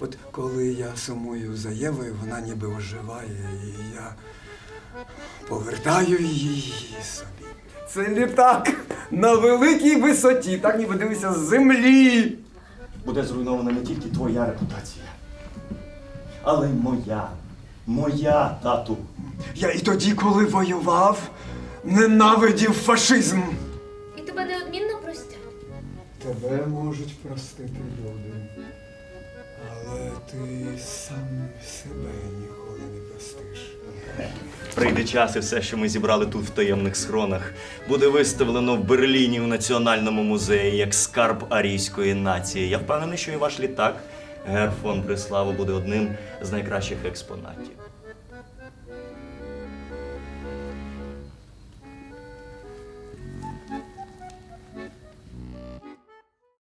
От коли я сумую за Євою, вона ніби оживає, і я повертаю її собі. Це літак на великій висоті, так ніби дивися з землі. Буде зруйнована не тільки твоя репутація, але й моя. Моя, тату. Я і тоді, коли воював, ненавидів фашизм. І тебе неодмінно простять. Тебе можуть простити люди, але ти сам себе ніколи не простиш. Прийде час і все, що ми зібрали тут в таємних схронах, буде виставлено в Берліні у Національному музеї як скарб арійської нації. Я впевнений, що і ваш літак, Гер фон Бриславу, буде одним з найкращих експонатів.